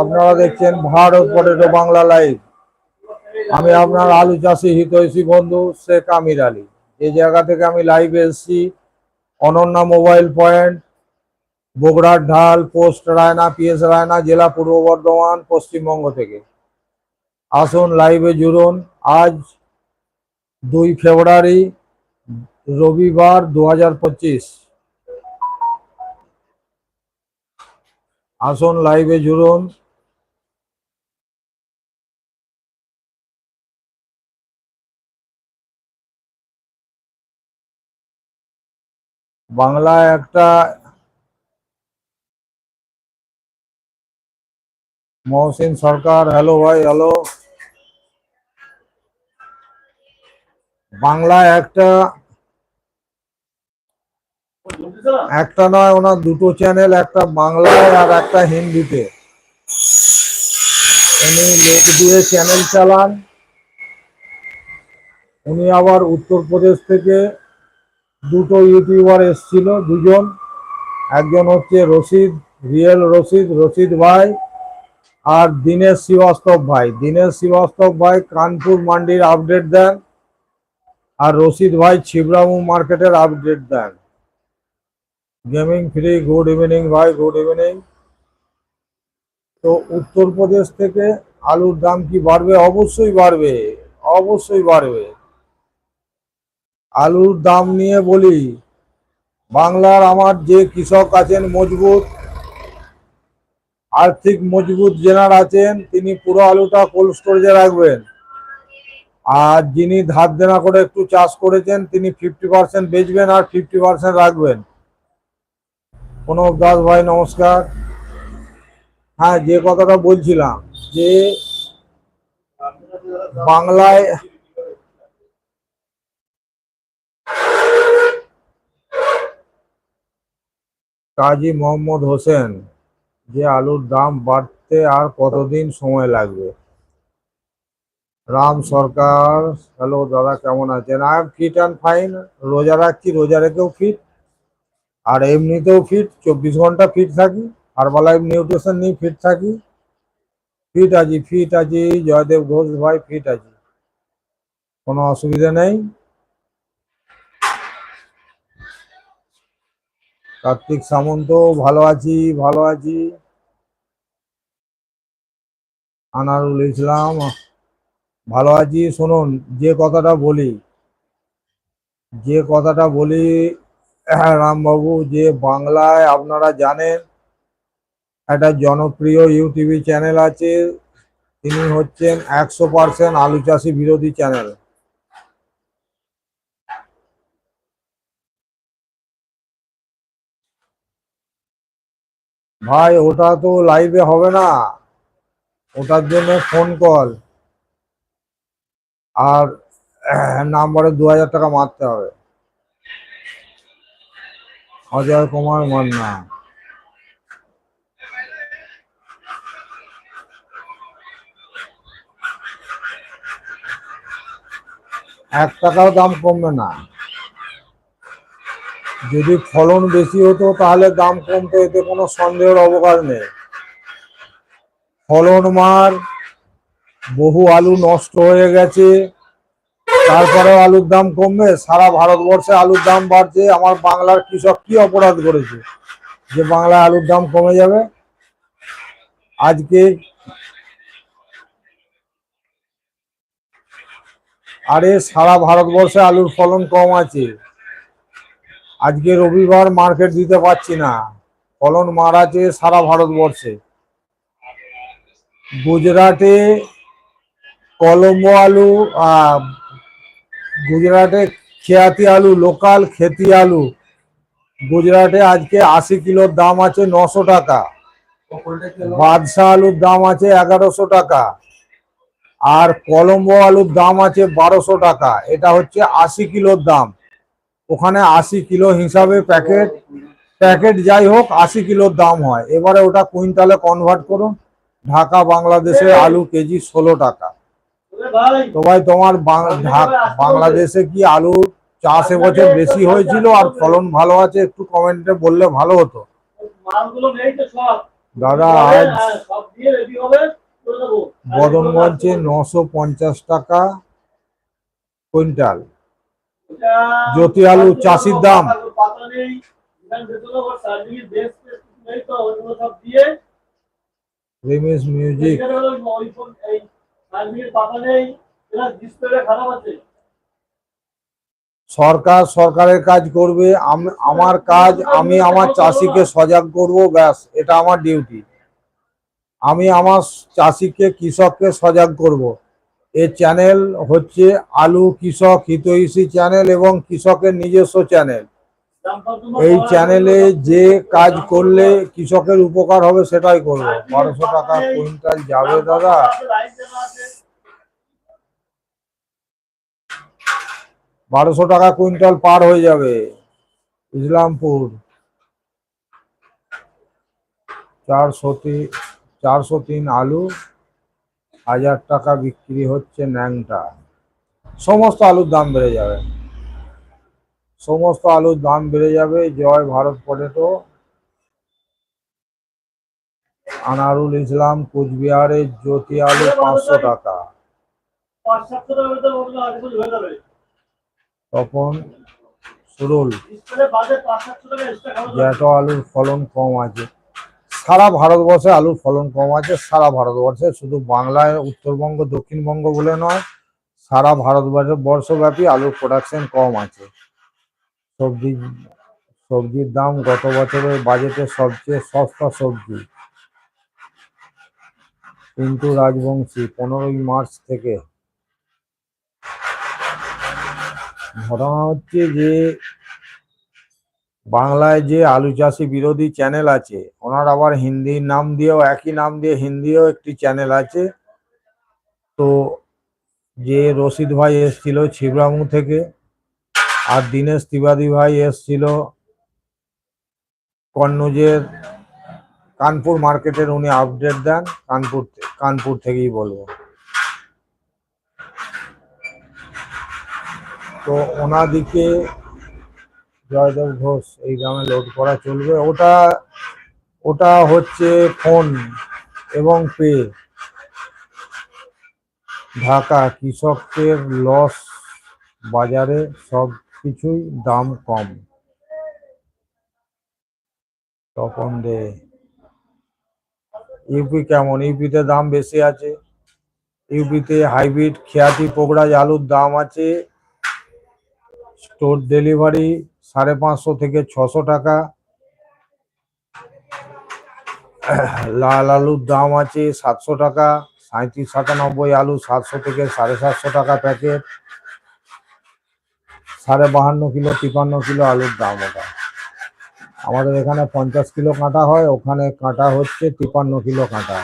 আপনারা দেখছেন Bharat potato Bangla live. আমি আপনার আলু চাষি হিতৈষী বন্ধু শেখ আমির আলী। যে জায়গা থেকে আমি লাইভ এসেছি। অনন্যা মোবাইল পয়েন্ট, বগুড়ার ঢাল, পোস্ট রায়না, পিএস রায়না, জেলা পূর্ব বর্ধমান, পশ্চিমবঙ্গ থেকে। আসুন লাইভে জুড়ুন। আজ দুই ফেব্রুয়ারি, রবিবার দু হাজার পঁচিশ। আসুন লাইভে জুড়ুন বাংলায় একটা মহসিন সরকার হ্যালো ভাই হ্যালো বাংলায় একটা একটা নয়, ওনার দুটো চ্যানেল একটা বাংলায় আর একটা হিন্দিতে। উনি লোক দিয়ে চ্যানেল চালান। উনি আবার উত্তরপ্রদেশ থেকে দুটো ইউটিউবার এসছিল, দুজন। একজন হচ্ছে রশিদ, রিয়েল রশিদ রশিদ ভাই, আর দীনেশ শ্রীবাস্তব ভাই। দীনেশ শ্রীবাস্তব ভাই কানপুর মান্ডির আপডেট দেন, আর রশিদ ভাই ছিবরামু মার্কেটের আপডেট দেন। গেমিং ফ্রি গুড ইভিনিং ভাই গুড ইভিনিং তো উত্তরপ্রদেশ থেকে আলুর দাম কি বাড়বে? অবশ্যই বাড়বে অবশ্যই বাড়বে। আলুর দাম নিয়ে বলি, বাংলার আমার যে কৃষক আছেন মজবুত, আর্থিক মজবুত জেনার আছেন, তিনি পুরো আলুটা কোল্ড স্টোরেজে রাখবেন। আর যিনি ধার দেনা করে একটু চাষ করেছেন, তিনি ফিফটি পার্সেন্ট বেচবেন আর ফিফটি পার্সেন্ট রাখবেন। প্রণব দাস ভাই নমস্কার। হ্যাঁ যে কথাটা বলছিলাম যে বাংলায় কাজী মোহাম্মদ হোসেন, যে আলুর দাম বাড়তে আর কতদিন সময় লাগবে? রাম সরকার, হ্যালো দাদা কেমন আছেন? এম ফিট অ্যান্ড ফাইন রোজা রাখছি, রোজা রেখেও ফিট আর এমনিতেও ফিট চব্বিশ ঘণ্টা ফিট থাকি হারবালাইফ নিউট্রিশন নিয়ে ফিট থাকি। ফিট আছি ফিট আছি, জয়দেব ঘোষ ভাই ফিট আছি। কোনো অসুবিধা নেই। কার্তিক সামন্ত, ভালো আছি ভালো আছি। আনারুল ইসলাম, ভালো আছি। শুনুন, যে কথাটা বলি, যে কথাটা বলি রামবাবু, যে বাংলায় আপনারা জানেন, একটা জনপ্রিয় ইউটিউব চ্যানেল আছে, তিনি হচ্ছেন একশো পার্সেন্ট আলু চাষি বিরোধী চ্যানেল। ভাই, ওটা তো লাইভে হবে না। ওটার জন্য ফোন কল আর নাম্বারে দু হাজার টাকা মারতে হবে। অজয় কুমার মান্না। এক টাকাও দাম কমবে না। যদি ফলন বেশি হতো, তাহলে দাম কমতো এতে কোনো সন্দেহের অবকাশ নেই। ফলন মার বহু আলু নষ্ট হয়ে গেছে। তারপরেও আলুর দাম কমবে। সারা ভারতবর্ষে আলুর দাম বাড়ছে। আমার বাংলার কৃষক কি অপরাধ করেছে? যে বাংলায় আলুর দাম কমে যাবে? আজকে আরে সারা ভারতবর্ষে আলুর ফলন কম আছে। আজকে রবিবার মার্কেট দিতে পারছি না। ফলন মার আছে সারা ভারতবর্ষে। গুজরাটে কলম্বো আলু গুজরাটে খেয়াতি আলু, লোকাল খেতি আলু। গুজরাটে আজকে আশি কিলোর দাম আছে নশো টাকা। বাদশাহ আলুর দাম আছে এগারোশো টাকা। আর কলম্বো আলুর দাম আছে বারোশো টাকা। এটা হচ্ছে আশি কিলোর দাম। ওখানে আশি কিলো হিসাবে প্যাকেট। প্যাকেট যাই হোক, আশি কিলোর দাম হয়। এবারে ওটা কুইন্টালে কনভার্ট করুন। ঢাকা, বাংলাদেশে আলু কেজি ষোলো টাকা। তো ভাই, তোমার বাংলাদেশে কি আলু চাষ এবছর বেশি হয়েছিল আর ফলন ভালো আছে? একটু কমেন্টে বললে ভালো হতো। দাদা, আজ বদনগঞ্জে নশো পঞ্চাশ টাকা কুইন্টাল। জ্যোতি আলু চাষির দাম। রিমিস মিউজিক। সরকার সরকারের কাজ করবে, আম- আমার কাজ, আমি আমার চাষিকে সজাগ করব, ব্যাস, এটা আমার ডিউটি। আমি আমার চাষিকে, কৃষককে সজাগ করব। এ চ্যানেল হচ্ছে আলু কৃষক হিতৈষী চ্যানেল এবং কৃষকের নিজস্ব চ্যানেল। এই চ্যানেলে যে কাজ করলে কৃষকের উপকার হবে সেটাই করব। বারোশো টাকা কুইন্টাল যাবে দাদা। বারোশো টাকা কুইন্টাল পার হয়ে যাবে। ইসলামপুর। চারশো তিন চারশো তিন আলু, হাজার টাকা বিক্রি হচ্ছে ন্যাংটা। সমস্ত আলুর দাম বেড়ে যাবে। সমস্ত আলুর দাম বেড়ে যাবে, জয় ভারত পটেটো। আনারুল ইসলাম কুচবিহারের জ্যোতি আলু পাঁচশো টাকা। তখন সুরুল জ্যাটো আলুর ফলন কম আছে। সারা ভারতবর্ষে আলুর ফলন কম আছে, সারা ভারতবর্ষে শুধু বাংলায়, উত্তরবঙ্গ, দক্ষিণবঙ্গ বলে নয়, সারা ভারতবর্ষে বর্ষব্যাপী আলুর প্রোডাকশন কম আছে। সবজি, সবজির দাম গত বছরের বাজেটে সবচেয়ে সস্তা সবজি। কিন্তু রাজবংশী পনেরোই মার্চ থেকে ঘটনা হচ্ছে যে বাংলায় যে আলু চাষি বিরোধী চ্যানেল আছে, ওনার আবার হিন্দি নাম দিয়েও, একই নাম দিয়ে হিন্দিও একটি চ্যানেল আছে। তো যে রশিদ ভাই এসছিল ছিবরামু থেকে আর দীনেশ ত্রিবাদী ভাই এসছিল কন্নজের কানপুর মার্কেটের, উনি আপডেট দেন কানপুর কানপুর থেকেই বলব। তো ওনাদিকে জয়দেব ঘোষ এই গ্রামে লোড করা চলবে। ওটা ওটা হচ্ছে ফোন এবং পে। ঢাকা কৃষকের লস বাজারে সব কিছুই দাম কম। তখন দে। ইউপি কেমন? ইউপিতে দাম বেশি আছে। ইউপিতে হাইব্রিড খেয়াতি পোকড়াজ আলুর দাম আছে। স্টোর ডেলিভারি সাড়ে পাঁচশো থেকে ছশো টাকা। লাল আলুর দাম আছে সাতশো টাকা। সাঁত্রিশ সাতানব্বই আলু সাতশো থেকে সাড়ে সাতশো টাকা প্যাকেট। সাড়ে বাহান্ন কিলো, তিপান্ন কিলো আলুর দাম ওটা। আমাদের এখানে পঞ্চাশ কিলো কাঁটা হয়, ওখানে কাঁটা হচ্ছে তিপান্ন কিলো কাঁটা।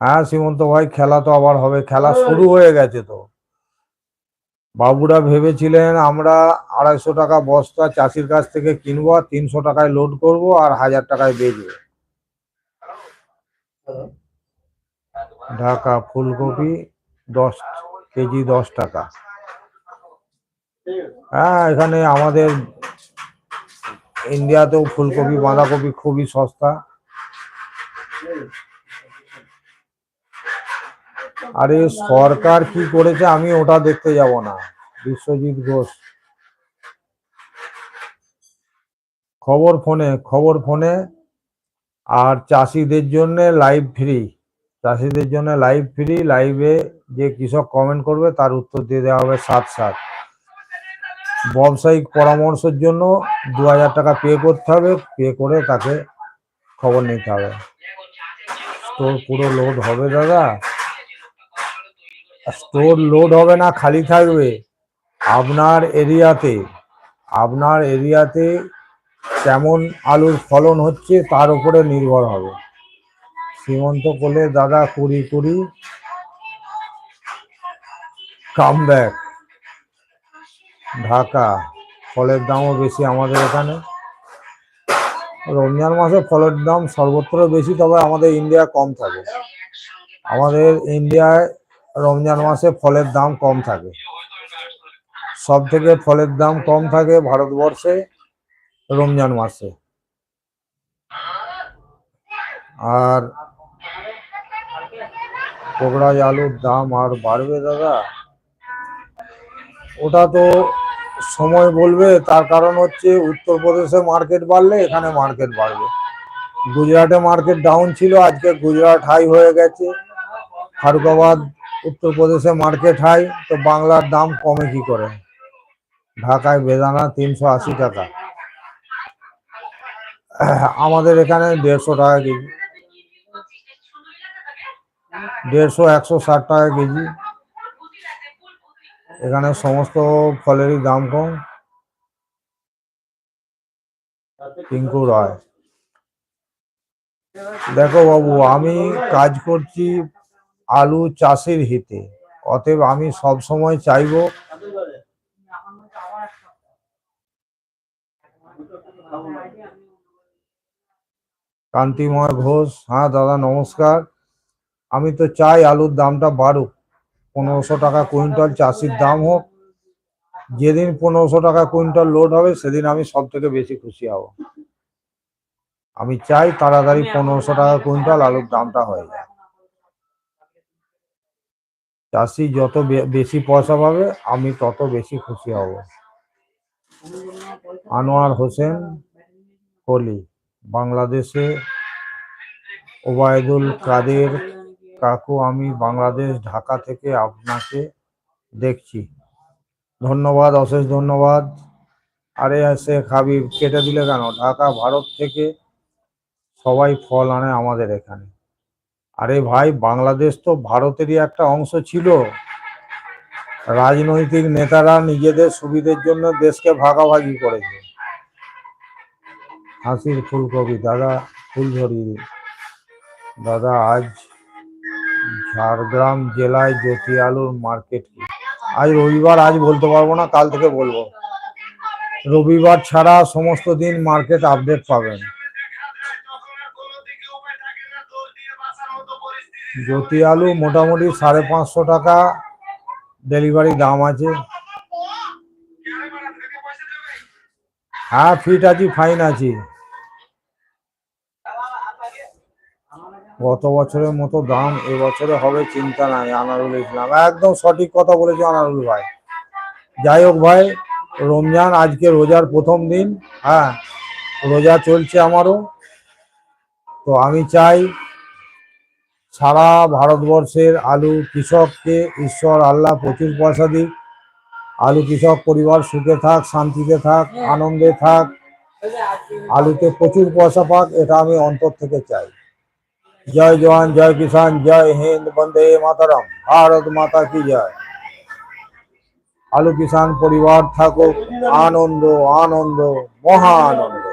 হ্যাঁ সীমন্ত ভাই, খেলা তো আবার হবে, খেলা শুরু হয়ে গেছে তো। বাবুরা ভেবেছিলেন আমরা আড়াইশো টাকা বস্তা চাষির কাছ থেকে কিনবো আর তিনশো টাকায় লোড করব আর হাজার টাকায় বেচবো। ঢাকা, ফুলকপি দশ, কেজি দশ টাকা। হ্যাঁ এখানে আমাদের ইন্ডিয়াতেও ফুলকপি, বাঁধাকপি খুবই সস্তা। আরে, সরকার কি করেছে আমি ওটা দেখতে যাব না। বিশ্বজিৎ ঘোষ। খবর ফোনে খবর ফোনে। আর চাষিদের জন্য লাইভ ফ্রি চাষিদের জন্য লাইভ ফ্রি লাইভে যে কৃষক কমেন্ট করবে তার উত্তর দিয়ে দেওয়া হবে সাত সাত ব্যবসায়িক পরামর্শের জন্য দু হাজার টাকা পে করতে হবে পে করে তাকে খবর নিতে হবে। স্টোর পুরো লোড হবে দাদা। স্টোর লোড হবে না, খালি থাকবে আপনার এরিয়াতে। আপনার এরিয়াতে কেমন আলুর ফলন হচ্ছে তার উপরে নির্ভর হবে। সীমন্ত কোলে দাদা কুড়ি কুড়ি কাম ব্যাক ঢাকা। ফলের দামও বেশি আমাদের এখানে। রমজান মাসে ফলের দাম সর্বত্র বেশি, তবে আমাদের ইন্ডিয়া কম থাকে। আমাদের ইন্ডিয়ায় রমজান মাসে ফলের দাম কম থাকে। সব থেকে ফলের দাম কম থাকে ভারতবর্ষে রমজান মাসে। আর কোকড়াজ আলুর দাম আর বাড়বে দাদা? ওটা তো সময় বলবে, তার কারণ হচ্ছে উত্তরপ্রদেশে মার্কেট বাড়লে এখানে মার্কেট বাড়বে। গুজরাটে মার্কেট ডাউন ছিল, আজকে গুজরাট হাই হয়ে গেছে। ফারুকাবাদ উত্তরপ্রদেশে মার্কেট হাই তো বাংলার দাম কমে কি করে? ঢাকায় বেদানা তিনশো আশি টাকা। আমাদের এখানে দেড়শো টাকা কেজি। দেড়শো, একশো, ষাট টাকা কেজি। এখানে সমস্ত ফলেরই দাম কম। টিঙ্কু রায়। দেখো বাবু, আমি কাজ করছি আলু চাষের হিতে। অতএব আমি সব সময় চাইব কান্তিময় ঘোষ। হ্যাঁ দাদা, নমস্কার। আমি তো চাই আলুর দামটা বাড়ুক। পনেরোশো টাকা কুইন্টাল চাষির দাম হোক। যেদিন পনেরোশো টাকা কুইন্টাল লোড হবে, সেদিন আমি সব থেকে বেশি খুশি হব। আমি চাই তাড়াতাড়ি পনেরোশো টাকা কুইন্টাল আলুর দামটা হয়ে যায়। চাষি যত বেশি পয়সা পাবে, আমি তত বেশি খুশি হব। আনোয়ার হোসেন কলি বাংলাদেশে ওবায়দুল কাদের কাকু, আমি বাংলাদেশ, ঢাকা থেকে আপনাকে দেখছি। ধন্যবাদ, অশেষ ধন্যবাদ। আরে শেখ হাবিব, কেটে দিলে কেন? ঢাকা, ভারত থেকে সবাই ফল আনে আমাদের এখানে। আরে ভাই, বাংলাদেশ তো ভারতেরই একটা অংশ ছিল। রাজনৈতিক নেতারা নিজেদের সুবিধের জন্য দেশকে ভাগাভাগি করেছে। হাসির ফুলকপি, দাদা, ফুলঝুরি। দাদা, আজ ঝাড়গ্রাম জেলায় জ্যোতি আলুর মার্কেট কি? আজ রবিবার, আজ বলতে পারব না, কাল থেকে বলব। রবিবার ছাড়া সমস্ত দিন মার্কেট আপডেট পাবেন। জ্যোতি আলু মোটামুটি সাড়ে পাঁচশো টাকা ডেলিভারি দাম আছে। হ্যাঁ ফিট আছি, ফাইন আছি। গত বছরের মতো দাম এবছরে হবে, চিন্তা নাই, আনারুল ইসলাম। একদম সঠিক কথা বলেছে আনারুল ভাই। যাই হোক ভাই, রমজান আজকে রোজার প্রথম দিন হ্যাঁ রোজা চলছে আমারও। তো আমি চাই সারা ভারতবর্ষের আলু কৃষককে ঈশ্বর, আল্লাহ প্রচুর পয়সা দিক। আলু কৃষক পরিবার সুখে থাক, শান্তিতে থাক, আনন্দে থাক। আলুতে প্রচুর পয়সা পাক, এটা আমি অন্তর থেকে চাই। জয় জওয়ান জয় কিষান জয় হিন্দ বন্দে মাতারাম ভারত মাতা কি জয় আলু কিষান পরিবার থাকুক আনন্দ আনন্দ মহা আনন্দ